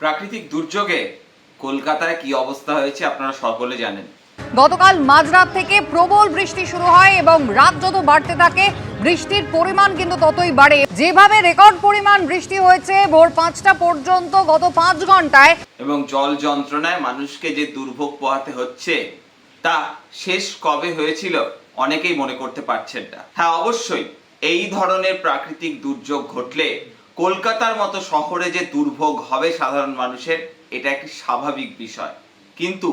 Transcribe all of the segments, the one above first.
প্রাকৃতিক দুর্যোগে কলকাতায় কি অবস্থা হয়েছে আপনারা সকলে জানেন। গতকাল মাঝরাত থেকে প্রবল বৃষ্টি শুরু হয় এবং রাত যত বাড়তে থাকে বৃষ্টির পরিমাণ কিন্তু ততই বাড়ে। যেভাবে রেকর্ড পরিমাণ বৃষ্টি হয়েছে ভোর পাঁচটা পর্যন্ত গত পাঁচ ঘন্টায়। এবং জল যন্ত্রণায় মানুষকে যে দুর্ভোগ পোহাতে হচ্ছে তা শেষ কবে হয়েছিল অনেকেই মনে করতে পারছেন না। হ্যাঁ অবশ্যই এই ধরনের প্রাকৃতিক দুর্যোগ ঘটলে কলকাতার মতো শহরে যে দুর্ভোগ হবে সাধারণ মানুষের, এটা একটি স্বাভাবিক বিষয়। কিন্তু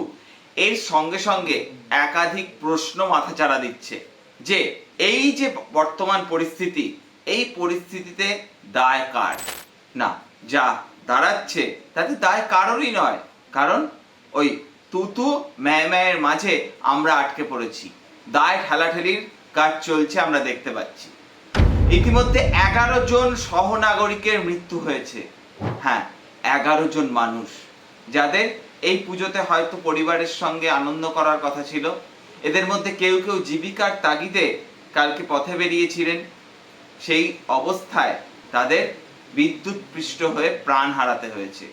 এর সঙ্গে সঙ্গে একাধিক প্রশ্ন মাথাচাড়া দিচ্ছে যে, এই যে বর্তমান পরিস্থিতি, এই পরিস্থিতিতে দায় কার? না, যা দাঁড়াচ্ছে তাতে দায় কারোরই নয়। কারণ ওই তুতু ম্যায় ম্যায়ের মাঝে আমরা আটকে পড়েছি। দায় ঠেলাঠেলির কাজ চলছে, আমরা দেখতে পাচ্ছি। ইতিমধ্যে এগারো জন সহনাগরিকের মৃত্যু হয়েছে। হ্যাঁ এগারো জন মানুষ। যাদের এই পুজোতে হয়তো পরিবারের সঙ্গে আনন্দ করার কথা ছিল। এদের মধ্যে কেউ কেউ জীবিকার তাগিদে কালকে পথে বেরিয়েছিলেন। সেই অবস্থায় তাদের বিদ্যুৎ পৃষ্ঠ হয়ে প্রাণ হারাতে হয়েছে।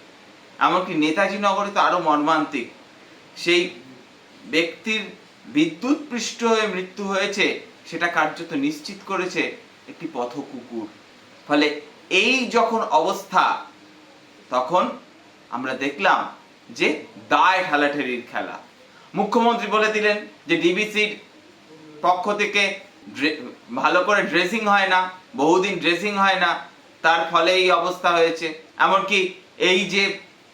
এমনকি নেতাজি নগরে তো আরও মর্মান্তিক। সেই ব্যক্তির বিদ্যুৎ পৃষ্ঠ হয়ে মৃত্যু হয়েছে, সেটা কার্যত নিশ্চিত করেছে একটি পথ কুকুর ফলে এই যখন অবস্থা, তখন আমরা দেখলাম যে দায় ঠেলাঠেলির খেলা। মুখ্যমন্ত্রী বলে দিলেন যে ডিবিসির পক্ষ থেকে ভালো করে ড্রেসিং হয় না, বহুদিন ড্রেসিং হয় না, তার ফলে এই অবস্থা হয়েছে। এমনকি এই যে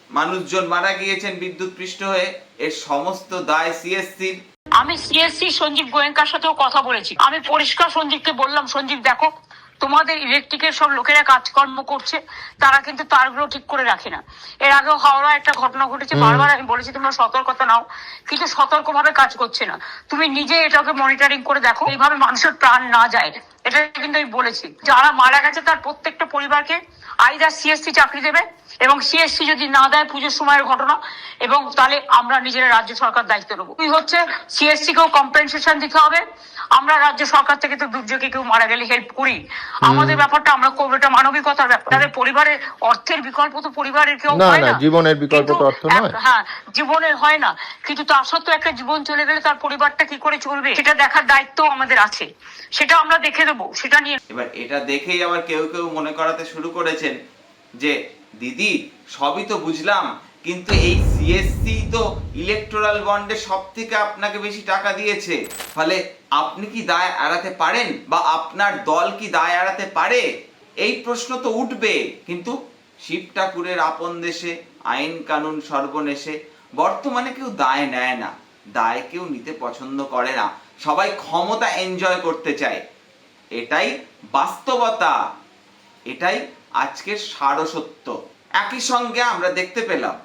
মানুষজন মারা গিয়েছেন বিদ্যুৎ পৃষ্ঠ হয়ে, এর সমস্ত দায় সিএসসির আমি সিএসসি সঞ্জীব গোয়েঙ্কার সাথেও কথা বলেছি। আমি পরিষ্কার সঞ্জীবকে বললাম সঞ্জীব দেখো তোমাদের ইলেকট্রিকের সব লোকেরা কাজকর্ম করছে তারা কিন্তু তারগুলো ঠিক করে রাখে না। এর আগেও হাওড়া একটা ঘটনা ঘটেছে বারবার আমি বলেছি তোমরা সতর্কতা নাও কিন্তু সতর্কভাবে কাজ করছে না। তুমি নিজে এটাকে মনিটরিং করে দেখো এইভাবে মানুষের প্রাণ না যায়। এটা কিন্তু আমি বলেছি। যারা মারা গেছে তার প্রত্যেকটা পরিবারকে আইদার সিএসসি চাকরি দেবে এবং সিএসসি যদি না দেয় পুজোর সময়ের ঘটনা এবং তাহলে আমরা নিজেরা রাজ্য সরকার দায়িত্ব নেব। কি হচ্ছে সিএসসি কেও কম্পেনসেশন দিতে হবে। আমরা রাজ্য সরকার থেকে তো দুর্যোগে কেউ মারা গেলে হেল্প করি। আমাদের ব্যাপারটা আমরা করব এটা মানবিকতার ব্যাপার। তাদের পরিবারের অর্থের বিকল্প তো পরিবারের কেউ হয় না, না। জীবনের বিকল্প তো অর্থ নয়। হ্যাঁ জীবনের হয় না। কিন্তু তার সত্ত্বেও একটা জীবন চলে গেলে তার পরিবারটা কি করে চলবে সেটা দেখার দায়িত্ব আমাদের আছে। সেটা আমরা দেখে দেবো, সেটা নিয়ে এবার এটা দেখেই আবার কেউ কেউ মনে করাতে শুরু করেছেন যে, দিদি, সবই তো বুঝলাম, কিন্তু এই সিএসসি তো ইলেকটোরাল বন্ডে সব থেকে আপনাকে বেশি টাকা দিয়েছে। ফলে আপনি কি দায় এড়াতে পারেন? বা আপনার দল কি দায় এড়াতে পারে? এই প্রশ্ন তো উঠবে, কিন্তু শিব ঠাকুরের আপন দেশে, আইন কানুন সর্বনেশে বর্তমানে কেউ দায় নেয় না। দায় কেউ নিতে পছন্দ করে না। সবাই ক্ষমতা এনজয় করতে চায়। এটাই বাস্তবতা। এটাই আজকের সারসত্য। একই সঙ্গে আমরা দেখতে পেলাম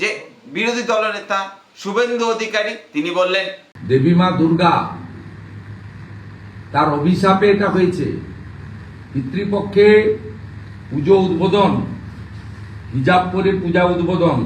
যে বিরোধী দলনেতা শুভেন্দু অধিকারী তিনি বললেন দেবী মা দুর্গা তার অভিশাপে এটা হয়েছে। পিতৃপক্ষে পুজো উদ্বোধন হিজাব করে পূজা উদ্বোধন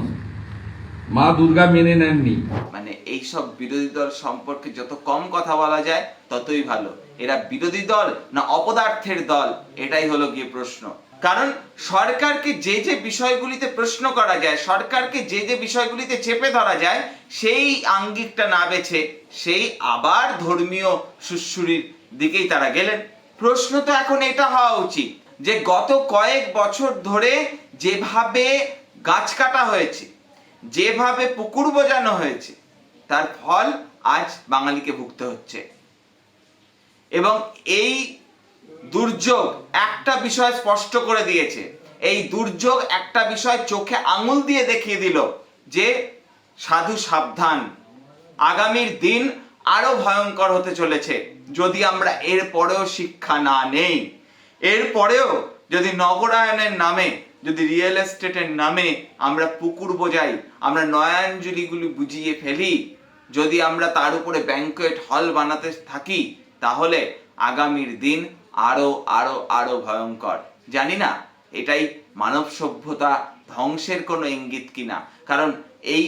মা দুর্গা মেনে নেননি। মানে এইসব বিরোধী দল সম্পর্কে যত কম কথা বলা যায় ততই ভালো। এরা বিরোধী দল না অপদার্থের দল? এটাই হলো গিয়ে প্রশ্ন। কারণ সরকারকে যে যে বিষয়গুলিতে প্রশ্ন করা যায়, সরকারকে যে যে বিষয়গুলিতে চেপে ধরা যায়, সেই আঙ্গিকটা না বেছে সেই আবার ধর্মীয় সুশ্রুরির দিকেই তারা গেলেন। প্রশ্ন তো এখন এটা হওয়া উচিত যে গত কয়েক বছর ধরে যেভাবে গাছ কাটা হয়েছে, যেভাবে পুকুর বোজানো হয়েছে, তার ফল আজ বাঙালিকে ভুগতে হচ্ছে। এবং এই দুর্যোগ একটা বিষয় স্পষ্ট করে দিয়েছে। এই দুর্যোগ একটা বিষয় চোখে আঙুল দিয়ে দেখিয়ে দিল যে সাধু সাবধান। আগামীর দিন আরও ভয়ঙ্কর হতে চলেছে। যদি আমরা এর পরেও শিক্ষা না নেই, এর পরেও যদি নগরায়নের নামে, যদি রিয়েল এস্টেটের নামে আমরা পুকুর বোঝাই, আমরা নয়াঞ্জলিগুলি বুঝিয়ে ফেলি, যদি আমরা তার উপরে ব্যাংকোয়েট হল বানাতে থাকি তাহলে আগামীর দিন আরও আরও আরও ভয়ঙ্কর। জানি না, এটাই মানব সভ্যতা ধ্বংসের কোনো ইঙ্গিত কিনা। কারণ এই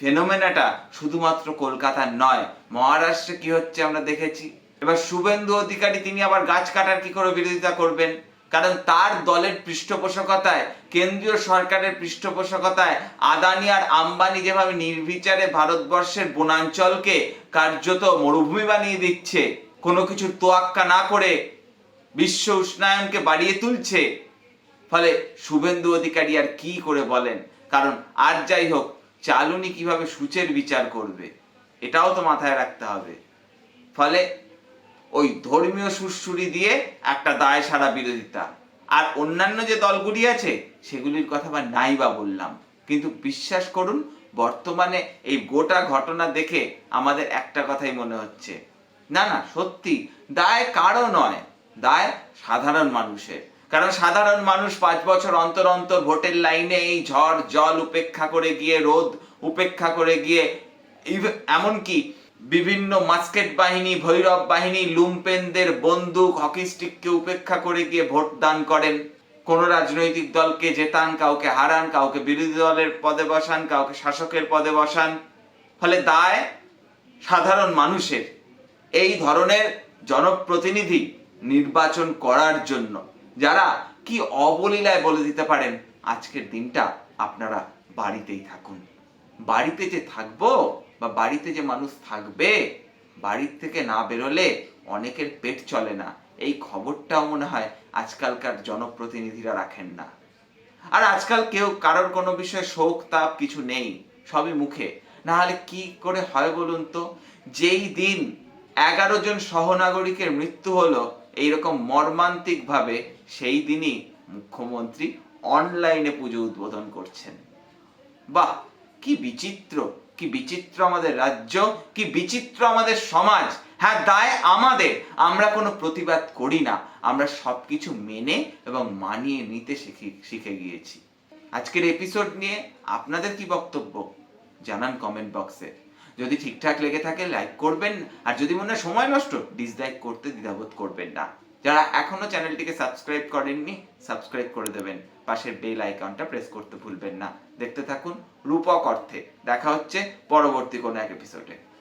ফেনোমেনাটা শুধুমাত্র কলকাতার নয়, মহারাষ্ট্রে কি হচ্ছে আমরা দেখেছি। এবার শুভেন্দু অধিকারী তিনি আবার গাছ কাটার কি করে বিরোধিতা করবেন? কারণ তার দলের পৃষ্ঠপোষকতায়, কেন্দ্রীয় সরকারের পৃষ্ঠপোষকতায় আদানি আর আম্বানি যেভাবে নির্বিচারে ভারতবর্ষের বনাঞ্চলকে কার্যত মরুভূমি বানিয়ে দিচ্ছে কোনো কিছু তোয়াক্কা না করে বিশ্ব উষ্ণায়নকে বাড়িয়ে তুলছে। ফলে শুভেন্দু অধিকারী আর কি করে বলেন? কারণ আর যাই হোক, চালুনি কীভাবে সূচের বিচার করবে, এটাও তো মাথায় রাখতে হবে। ফলে ওই ধর্মীয় সুরসুরি দিয়ে একটা দায় সারা বিরোধিতা। আর অন্যান্য যে দলগুলি আছে, সেগুলির কথা বা নাই বা বললাম। কিন্তু বিশ্বাস করুন, বর্তমানে এই গোটা ঘটনা দেখে আমাদের একটা কথাই মনে হচ্ছে। না না, সত্যি। দায় কারও নয়, দায় সাধারণ মানুষের। কারণ সাধারণ মানুষ পাঁচ বছর অন্তর অন্তর ভোটের লাইনে এই ঝড়, জল উপেক্ষা করে গিয়ে, রোদ উপেক্ষা করে গিয়ে এমনকি বিভিন্ন মাস্কেট বাহিনী, ভৈরব বাহিনী, লুম্পেনদের বন্দুক, হকি স্টিককে উপেক্ষা করে গিয়ে ভোট দান করেন। কোন রাজনৈতিক দলকে জেতান, কাউকে হারান, কাউকে বিরোধী দলের পদে বসান, কাউকে শাসকের পদে বসান। ফলে দায় সাধারণ মানুষের। এই ধরনের জনপ্রতিনিধি নির্বাচন করার জন্য যারা কি অবলীলায় বলে দিতে পারেন, আজকের দিনটা আপনারা বাড়িতেই থাকুন। বাড়িতে যে থাকব বা বাড়িতে যে মানুষ থাকবে, বাড়ির থেকে না বেরোলে অনেকের পেট চলে না। এই খবরটাও মনে হয় আজকালকার জনপ্রতিনিধিরা রাখেন না। আর আজকাল কেউ কারোর কোনো বিষয়ে শোক তাপ কিছু নেই, সবই মুখে। না হলে কি করে হয় বলুন তো? যেই দিন এগারো জন সহনাগরিকের মৃত্যু হলো এইরকম মর্মান্তিক ভাবে সেই দিনই মুখ্যমন্ত্রী অনলাইনে পুজো উদ্বোধন করছেন। বাহ, কি বিচিত্র কি বিচিত্র আমাদের রাজ্য, কি বিচিত্র আমাদের সমাজ। হ্যাঁ দায় আমাদের। আমরা কোনো প্রতিবাদ করি না। আমরা সবকিছু মেনে এবং মানিয়ে নিতে শিখে শিখে গিয়েছি। আজকের এপিসোড নিয়ে আপনাদের কি বক্তব্য? জানান কমেন্ট বক্সে যদি ঠিকঠাক লেগে থাকে লাইক করবেন। আর যদি মনে হয় সময় নষ্ট ডিসলাইক করতে দ্বিধাবোধ করবেন না। যারা এখনও চ্যানেলটিকে সাবস্ক্রাইব করেননি সাবস্ক্রাইব করে দেবেন। পাশের বেল আইকনটা প্রেস করতে ভুলবেন না। দেখতে থাকুন রূপক অর্থে। দেখা হচ্ছে পরবর্তী কোনো এক এপিসোডে